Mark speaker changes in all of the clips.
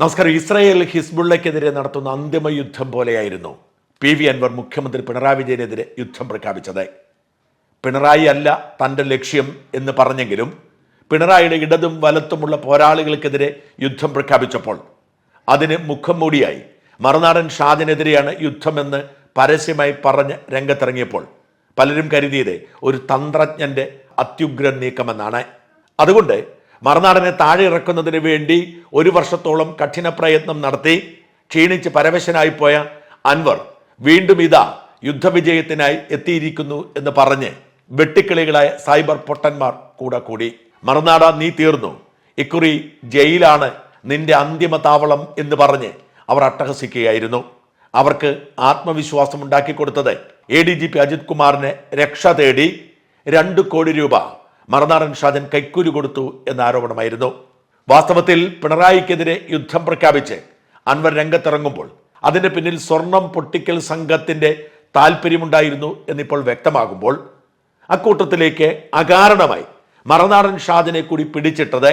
Speaker 1: നമസ്കാരം. ഇസ്രായേൽ ഹിസ്ബുള്ളയ്ക്കെതിരെ നടത്തുന്ന അന്തിമ യുദ്ധം പോലെയായിരുന്നു പി വി അൻവർ മുഖ്യമന്ത്രി പിണറായി വിജയനെതിരെ യുദ്ധം പ്രഖ്യാപിച്ചത്. പിണറായി അല്ല തന്റെ ലക്ഷ്യം എന്ന് പറഞ്ഞെങ്കിലും പിണറായിയുടെ ഇടതും വലത്തുമുള്ള പോരാളികൾക്കെതിരെ യുദ്ധം പ്രഖ്യാപിച്ചപ്പോൾ അതിന് മുഖം മൂടിയായി. മറുനാടൻ ഷാദിനെതിരെയാണ് യുദ്ധമെന്ന് പരസ്യമായി പറഞ്ഞ് രംഗത്തിറങ്ങിയപ്പോൾ പലരും കരുതിയത് ഒരു തന്ത്രജ്ഞന്റെ അത്യുഗ്രൻ നീക്കമെന്നാണ്. അതുകൊണ്ട് മറുനാടനെ താഴെ ഇറക്കുന്നതിന് വേണ്ടി ഒരു വർഷത്തോളം കഠിന പ്രയത്നം നടത്തി ക്ഷീണിച്ച് പരവശനായി പോയ അൻവർ വീണ്ടും ഇതാ യുദ്ധവിജയത്തിനായി എത്തിയിരിക്കുന്നു എന്ന് പറഞ്ഞ് വെട്ടിക്കിളികളായ സൈബർ പൊട്ടന്മാർ കൂടെ കൂടി. മറുനാട നീ തീർന്നു. ഇക്കുറി ജയിലാണ് നിന്റെ അന്തിമ താവളം എന്ന് പറഞ്ഞ് അവർ അട്ടഹസിക്കുകയായിരുന്നു. അവർക്ക് ആത്മവിശ്വാസം ഉണ്ടാക്കി കൊടുത്തത് A D G P Ajith കുമാറിനെ രക്ഷ തേടി രണ്ട് കോടി രൂപ മറുനാടൻ ഷാജൻ കൈക്കൂലി കൊടുത്തു എന്ന ആരോപണമായിരുന്നു. വാസ്തവത്തിൽ പിണറായിക്കെതിരെ യുദ്ധം പ്രഖ്യാപിച്ച് അൻവർ രംഗത്തിറങ്ങുമ്പോൾ അതിന്റെ പിന്നിൽ സ്വർണം പൊട്ടിക്കൽ സംഘത്തിന്റെ താല്പര്യമുണ്ടായിരുന്നു എന്നിപ്പോൾ വ്യക്തമാകുമ്പോൾ അക്കൂട്ടത്തിലേക്ക് അകാരണമായി മറനാടൻ ഷാജിനെ കൂടി പിടിച്ചിട്ടത്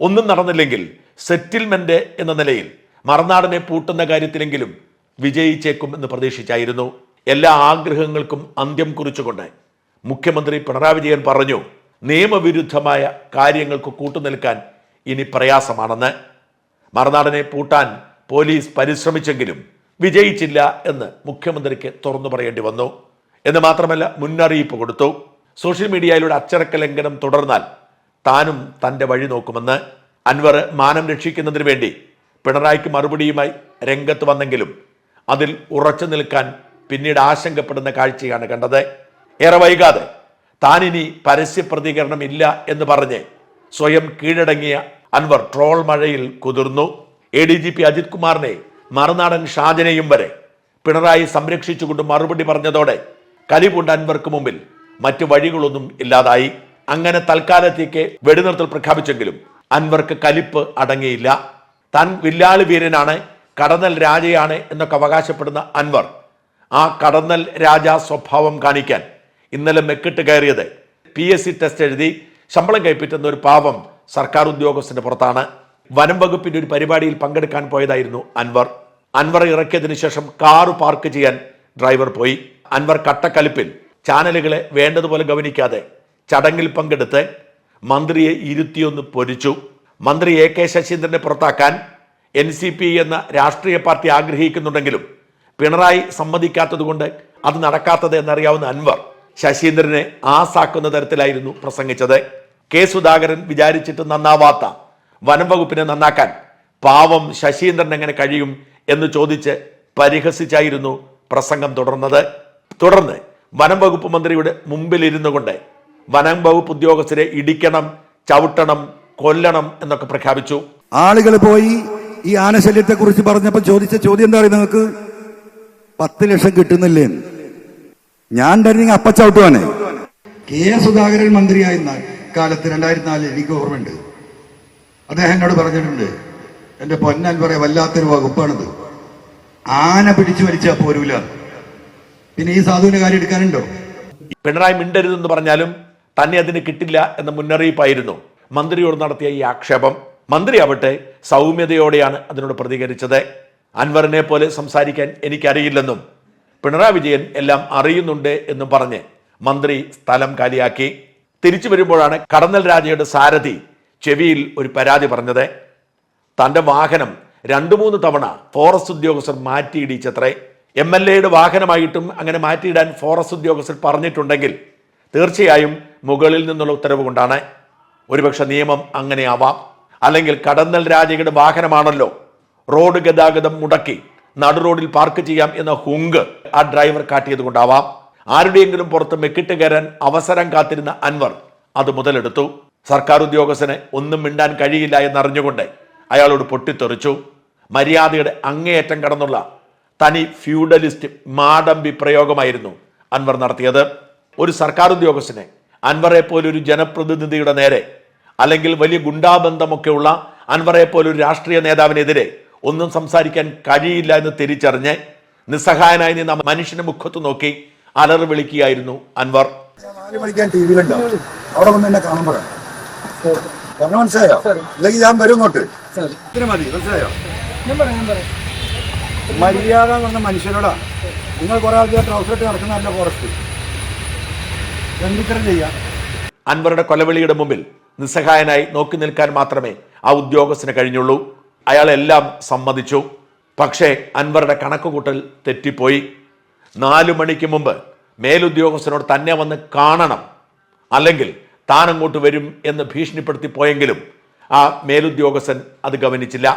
Speaker 1: ഒന്നും നടന്നില്ലെങ്കിൽ സെറ്റിൽമെന്റ് എന്ന നിലയിൽ മറനാടനെ പൂട്ടുന്ന കാര്യത്തിലെങ്കിലും വിജയിച്ചേക്കും എന്ന് പ്രതീക്ഷിച്ചായിരുന്നു. എല്ലാ ആഗ്രഹങ്ങൾക്കും അന്ത്യം കുറിച്ചുകൊണ്ട് മുഖ്യമന്ത്രി പിണറായി വിജയൻ പറഞ്ഞു നിയമവിരുദ്ധമായ കാര്യങ്ങൾക്ക് കൂട്ടുനിൽക്കാൻ ഇനി പ്രയാസമാണെന്ന് മറുനാടനെ പൂട്ടാൻ പോലീസ് പരിശ്രമിച്ചെങ്കിലും വിജയിച്ചില്ല എന്ന് മുഖ്യമന്ത്രിക്ക് തുറന്നു പറയേണ്ടി വന്നു. എന്ന് മാത്രമല്ല മുന്നറിയിപ്പ് കൊടുത്തു. സോഷ്യൽ മീഡിയയിലൂടെ അച്ചടക്ക ലംഘനം തുടർന്നാൽ താനും തന്റെ വഴി നോക്കുമെന്ന് അൻവർ മാനം രക്ഷിക്കുന്നതിന് വേണ്ടി പിണറായിക്ക് മറുപടിയുമായി രംഗത്ത് വന്നെങ്കിലും അതിൽ ഉറച്ചു നിൽക്കാൻ പിന്നീട് ആശങ്കപ്പെടുന്ന കാഴ്ചയാണ് കണ്ടത്. ഏറെ വൈകാതെ താനിനി പരസ്യ പ്രതികരണം ഇല്ല എന്ന് പറഞ്ഞ് സ്വയം കീഴടങ്ങിയ അൻവർ ട്രോൾ മഴയിൽ കുതിർന്നു. A D G P Ajith കുമാറിനെ മറുനാടൻ ഷാജനെയും വരെ പിണറായി സംരക്ഷിച്ചുകൊണ്ട് മറുപടി പറഞ്ഞതോടെ കലിപുണ്ട് അൻവർക്ക് മുമ്പിൽ. മറ്റു വഴികളൊന്നും ഇല്ലാതായി. അങ്ങനെ തൽക്കാലത്തേക്ക് വെടിനിർത്തൽ പ്രഖ്യാപിച്ചെങ്കിലും അൻവർക്ക് കലിപ്പ് അടങ്ങിയില്ല. താൻ വില്ലാളി വീരനാണ് കടന്നൽ രാജയാണ് എന്നൊക്കെ അവകാശപ്പെടുന്ന അൻവർ ആ കടന്നൽ രാജ സ്വഭാവം കാണിക്കാൻ ഇന്നലെ മെക്കിട്ട് കയറിയത്. പി എസ് സി ടെസ്റ്റ് എഴുതി ശമ്പളം കൈപ്പറ്റുന്ന ഒരു പാവം സർക്കാർ ഉദ്യോഗസ്ഥന്റെ പുറത്താണ്. വനം വകുപ്പിന്റെ ഒരു പരിപാടിയിൽ പങ്കെടുക്കാൻ പോയതായിരുന്നു അൻവർ. അൻവർ ഇറക്കിയതിനു ശേഷം കാർ പാർക്ക് ചെയ്യാൻ ഡ്രൈവർ പോയി. അൻവർ കട്ടക്കലിപ്പിൽ ചാനലുകളെ വേണ്ടതുപോലെ ഗവനിക്കാതെ ചടങ്ങിൽ പങ്കെടുത്ത് മന്ത്രിയെ ഇരുത്തിയൊന്ന് പൊരിച്ചു. മന്ത്രി എ കെ ശശീന്ദ്രനെ പുറത്താക്കാൻ എൻ സി പി എന്ന രാഷ്ട്രീയ പാർട്ടി ആഗ്രഹിക്കുന്നുണ്ടെങ്കിലും പിണറായി സമ്മതിക്കാത്തതുകൊണ്ട് അത് നടക്കാത്തത് എന്നറിയാവുന്ന അൻവർ ശശീന്ദ്രനെ ആസാക്കുന്ന തരത്തിലായിരുന്നു പ്രസംഗിച്ചത്. കെ സുധാകരൻ വിചാരിച്ചിട്ട് നന്നാവാത്ത വനം വകുപ്പിനെ നന്നാക്കാൻ പാവം ശശീന്ദ്രൻ എങ്ങനെ കഴിയും എന്ന് ചോദിച്ച് പരിഹസിച്ചായിരുന്നു പ്രസംഗം തുടർന്നത്. തുടർന്ന് വനം വകുപ്പ് മന്ത്രിയുടെ മുമ്പിൽ ഇരുന്നു കൊണ്ട് വനം വകുപ്പ് ഉദ്യോഗസ്ഥരെ ഇടിക്കണം ചവിട്ടണം കൊല്ലണം എന്നൊക്കെ പ്രഖ്യാപിച്ചു.
Speaker 2: ആളുകൾ പോയി ഈ ആനശല്യത്തെ കുറിച്ച് പറഞ്ഞപ്പോ ചോദിച്ച ചോദ്യം എന്താ പറയുക നിങ്ങൾക്ക്? പത്ത് ലക്ഷം കിട്ടുന്നില്ലേ ഞാൻ തന്നെ അപ്പച്ചവിട്ടുവാണ്. കെ എസ് സുധാകരൻ മന്ത്രിയായിരുന്ന കാലത്ത് രണ്ടായിരത്തി നാലിൽ എനിക്ക് ഓർമ്മയുണ്ട്. അദ്ദേഹം എന്നോട് പറഞ്ഞിട്ടുണ്ട് എന്റെ പൊന്നൻ പറയാ വല്ലാത്തൊരു വകുപ്പാണിത്. ആന പിടിച്ചു വലിച്ച പോരൂല. പിന്നെ ഈ സാധുവിന്റെ കാര്യം എടുക്കാനുണ്ടോ?
Speaker 1: പിണറായി മിണ്ടരുതെന്ന് പറഞ്ഞാലും തന്നെ അതിന് കിട്ടില്ല എന്ന മുന്നറിയിപ്പായിരുന്നു. മന്ത്രിയോട് നടത്തിയ ഈ ആക്ഷേപം മന്ത്രി ആവട്ടെ സൗമ്യതയോടെയാണ് അതിനോട് പ്രതികരിച്ചത്. അൻവറിനെ പോലെ സംസാരിക്കാൻ എനിക്കറിയില്ലെന്നും പിണറായി വിജയൻ എല്ലാം അറിയുന്നുണ്ട് എന്ന് പറഞ്ഞ് മന്ത്രി സ്ഥലം കാലിയാക്കി. തിരിച്ചു വരുമ്പോഴാണ് കടന്നൽ രാജയുടെ സാരഥി ചെവിയിൽ ഒരു പരാതി പറഞ്ഞത്. തന്റെ വാഹനം രണ്ടു മൂന്ന് തവണ ഫോറസ്റ്റ് ഉദ്യോഗസ്ഥർ മാറ്റിയിടിച്ചത്രേ. എം എൽ എയുടെ വാഹനമായിട്ടും അങ്ങനെ മാറ്റിയിടാൻ ഫോറസ്റ്റ് ഉദ്യോഗസ്ഥർ പറഞ്ഞിട്ടുണ്ടെങ്കിൽ തീർച്ചയായും മുകളിൽ നിന്നുള്ള ഉത്തരവ് കൊണ്ടാണ്. ഒരുപക്ഷെ നിയമം അങ്ങനെയാവാം അല്ലെങ്കിൽ കടന്നൽ രാജയുടെ വാഹനമാണല്ലോ. റോഡ് ഗതാഗതം മുടക്കി. നടു റോഡിൽ പാർക്ക് ചെയ്യാം എന്ന ഹുങ്ക് ആ ഡ്രൈവർ കാട്ടിയത് കൊണ്ടാവാം. ആരുടെയെങ്കിലും പുറത്ത് മെക്കിട്ട് കയറാൻ അവസരം കാത്തിരുന്ന അൻവർ അത് മുതലെടുത്തു. സർക്കാർ ഉദ്യോഗസ്ഥന് ഒന്നും മിണ്ടാൻ കഴിയില്ല എന്നറിഞ്ഞുകൊണ്ട് അയാളോട് പൊട്ടിത്തെറിച്ചു. മര്യാദയുടെ അങ്ങേയറ്റം കടന്നുള്ള തനി ഫ്യൂഡലിസ്റ്റ് മാടമ്പി പ്രയോഗമായിരുന്നു അൻവർ നടത്തിയത്. ഒരു സർക്കാർ ഉദ്യോഗസ്ഥനെ അൻവറെ പോലൊരു ജനപ്രതിനിധിയുടെ നേരെ അല്ലെങ്കിൽ വലിയ ഗുണ്ടാബന്ധമൊക്കെയുള്ള അൻവറെ പോലൊരു രാഷ്ട്രീയ നേതാവിനെതിരെ ഒന്നും സംസാരിക്കാൻ കഴിയില്ല എന്ന് തിരിച്ചറിഞ്ഞ് നിസ്സഹായനായി നിന്ന മനുഷ്യന്റെ മുഖത്ത് നോക്കി അലറി വിളിക്കുകയായിരുന്നു അൻവർ.
Speaker 2: നാല് മണിക്കാൻ ടി വിയിലുണ്ടാവും അവിടെ വന്ന് എന്നെ കാണാൻ പറയാം. പറഞ്ഞ മനസ്സിലായോ? അല്ലെങ്കിൽ ഞാൻ വരും ഇങ്ങോട്ട്. ഇത്ര മതി മനസ്സിലായോ?
Speaker 3: ഞാൻ പറയാം ഞാൻ പറയാം.
Speaker 2: മര്യാദ എന്ന് പറഞ്ഞ മനുഷ്യരോടാ. നിങ്ങൾ കുറെ ആൾക്കാർ ട്രൗസർ ഇട്ട് നടക്കുന്നതല്ല ഫോറസ്റ്റ് എന്തിത്തരം ചെയ്യാം.
Speaker 1: അൻവറുടെ കൊലവിളിയുടെ മുമ്പിൽ നിസ്സഹായനായി നോക്കി നിൽക്കാൻ മാത്രമേ ആ ഉദ്യോഗസ്ഥന് കഴിഞ്ഞുള്ളൂ. അയാളെല്ലാം സമ്മതിച്ചു. പക്ഷേ അൻവറുടെ കണക്കുകൂട്ടൽ തെറ്റിപ്പോയി. നാലു മണിക്ക് മുമ്പ് മേലുദ്യോഗസ്ഥനോട് തന്നെ വന്ന് കാണണം. അല്ലെങ്കിൽ താൻ അങ്ങോട്ട് വരും എന്ന് ഭീഷണിപ്പെടുത്തി പോയെങ്കിലും ആ മേലുദ്യോഗസ്ഥൻ അത് ഗവനിച്ചില്ല.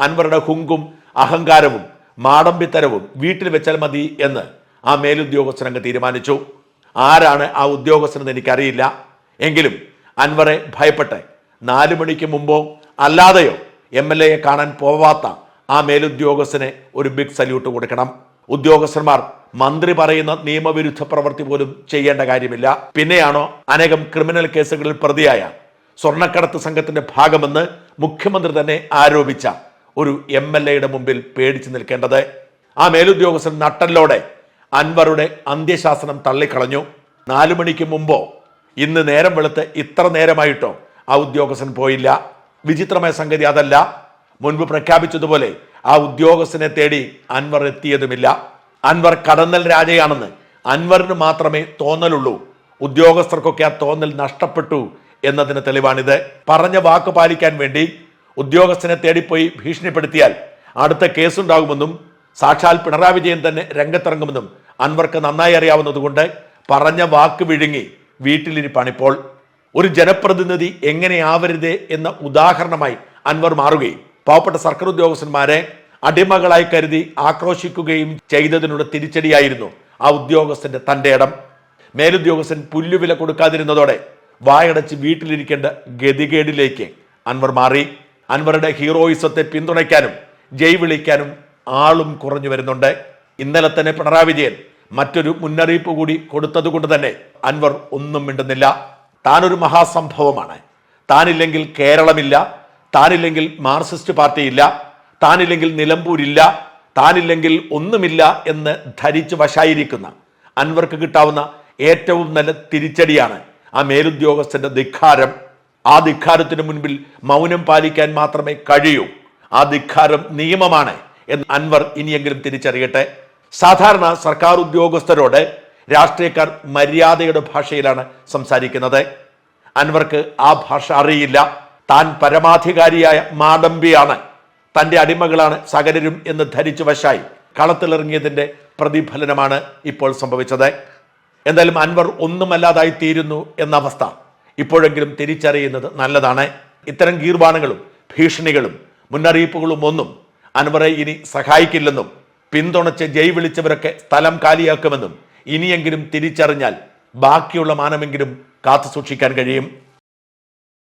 Speaker 1: അൻവറുടെ ഹുങ്കും അഹങ്കാരവും മാടമ്പിത്തരവും വീട്ടിൽ വെച്ചാൽ മതി എന്ന് ആ മേലുദ്യോഗസ്ഥൻ അങ്ങ് തീരുമാനിച്ചു. ആരാണ് ആ ഉദ്യോഗസ്ഥനെന്ന് എനിക്കറിയില്ല. എങ്കിലും അൻവറെ ഭയപ്പെട്ട് നാലു മണിക്ക് മുമ്പോ അല്ലാതെയോ എം എൽ എയെ കാണാൻ പോവാത്ത ആ മേലുദ്യോഗസ്ഥനെ ഒരു ബിഗ് സല്യൂട്ട് കൊടുക്കണം. ഉദ്യോഗസ്ഥന്മാർ മന്ത്രി പറയുന്ന നിയമവിരുദ്ധ പ്രവൃത്തി പോലും ചെയ്യേണ്ട കാര്യമില്ല. പിന്നെയാണോ അനേകം ക്രിമിനൽ കേസുകളിൽ പ്രതിയായ സ്വർണക്കടത്ത് സംഘത്തിന്റെ ഭാഗമെന്ന് മുഖ്യമന്ത്രി തന്നെ ആരോപിച്ച ഒരു എം എൽ എയുടെ മുമ്പിൽ പേടിച്ചു നിൽക്കേണ്ടത്. ആ മേലുദ്യോഗസ്ഥൻ നട്ടല്ലോടെ അൻവറുടെ അന്ത്യശാസനം തള്ളിക്കളഞ്ഞു. നാലു മണിക്ക് മുമ്പോ ഇന്ന് നേരം വെളുത്ത് ഇത്ര നേരമായിട്ടോ ആ ഉദ്യോഗസ്ഥൻ പോയില്ല. വിചിത്രമായ സംഗതി അതല്ല. മുൻപ് പ്രഖ്യാപിച്ചതുപോലെ ആ ഉദ്യോഗസ്ഥനെ തേടി അൻവർ എത്തിയതുമില്ല. അൻവർ കടന്നൽ രാജയാണെന്ന്. അൻവറിന് മാത്രമേ തോന്നലുള്ളൂ. ഉദ്യോഗസ്ഥർക്കൊക്കെ ആ തോന്നൽ നഷ്ടപ്പെട്ടു എന്നതിന് തെളിവാണിത്. പറഞ്ഞ വാക്ക് പാലിക്കാൻ വേണ്ടി ഉദ്യോഗസ്ഥനെ തേടിപ്പോയി ഭീഷണിപ്പെടുത്തിയാൽ അടുത്ത കേസുണ്ടാകുമെന്നും സാക്ഷാൽ പിണറായി വിജയൻ തന്നെ രംഗത്തിറങ്ങുമെന്നും അൻവർക്ക് നന്നായി അറിയാവുന്നതുകൊണ്ട് പറഞ്ഞ വാക്ക് വിഴുങ്ങി വീട്ടിലിരിപ്പാണിപ്പോൾ. ഒരു ജനപ്രതിനിധി എങ്ങനെയാവരുത് എന്ന ഉദാഹരണമായി അൻവർ മാറുകയും പാവപ്പെട്ട സർക്കാർ ഉദ്യോഗസ്ഥന്മാരെ അടിമകളായി കരുതി ആക്രോശിക്കുകയും ചെയ്തതിനുള്ള തിരിച്ചടിയായിരുന്നു ആ ഉദ്യോഗസ്ഥന്റെ തന്റെ ഇടം. മേലുദ്യോഗസ്ഥൻ പുല്ലുവില കൊടുക്കാതിരുന്നതോടെ വായടച്ച് വീട്ടിലിരിക്കേണ്ട ഗതികേടിലേക്ക് അൻവർ മാറി. അൻവറുടെ ഹീറോയിസത്തെ പിന്തുണയ്ക്കാനും ജയ് വിളിക്കാനും ആളും കുറഞ്ഞു വരുന്നുണ്ട്. ഇന്നലെ തന്നെ പിണറായി വിജയൻ മറ്റൊരു മുന്നറിയിപ്പ് കൂടി കൊടുത്തതുകൊണ്ട് തന്നെ അൻവർ ഒന്നും മിണ്ടുന്നില്ല. താനൊരു മഹാസംഭവമാണ്. താനില്ലെങ്കിൽ കേരളമില്ല താനില്ലെങ്കിൽ മാർക്സിസ്റ്റ് പാർട്ടിയില്ല താനില്ലെങ്കിൽ നിലമ്പൂരില്ല താനില്ലെങ്കിൽ ഒന്നുമില്ല എന്ന് ധരിച്ച് വശായിരിക്കുന്ന അൻവർക്ക് കിട്ടാവുന്ന ഏറ്റവും നല്ല തിരിച്ചടിയാണ് ആ മേലുദ്യോഗസ്ഥന്റെ ധിക്കാരം. ആ ധിക്കാരത്തിന് മുൻപിൽ മൗനം പാലിക്കാൻ മാത്രമേ കഴിയൂ. ആ ധിക്കാരം നിയമമാണ് എന്ന് അൻവർ ഇനിയെങ്കിലും തിരിച്ചറിയട്ടെ. സാധാരണ സർക്കാർ ഉദ്യോഗസ്ഥരോട് രാഷ്ട്രീയക്കാർ മര്യാദയുടെ ഭാഷയിലാണ് സംസാരിക്കുന്നത്. അൻവർക്ക് ആ ഭാഷ അറിയില്ല. താൻ പരമാധികാരിയായ മാടമ്പിയാണ്. തന്റെ അടിമകളാണ് സകലരും എന്ന് ധരിച്ചു വശായി കളത്തിലിറങ്ങിയതിന്റെ പ്രതിഫലനമാണ് ഇപ്പോൾ സംഭവിച്ചത്. എന്തായാലും അൻവർ ഒന്നുമല്ലാതായി തീരുന്നു എന്ന അവസ്ഥ ഇപ്പോഴെങ്കിലും തിരിച്ചറിയുന്നത് നല്ലതാണ്. ഇത്തരം ഗീർവാണങ്ങളും ഭീഷണികളും മുന്നറിയിപ്പുകളും ഒന്നും അൻവറെ ഇനി സഹായിക്കില്ലെന്നും പിന്തുണച്ച് ജയ് വിളിച്ചവരൊക്കെ സ്ഥലം കാലിയാക്കുമെന്നും ഇനിയെങ്കിലും തിരിച്ചറിഞ്ഞാൽ ബാക്കിയുള്ള മാനമെങ്കിലും കാത്തു സൂക്ഷിക്കാൻ കഴിയും.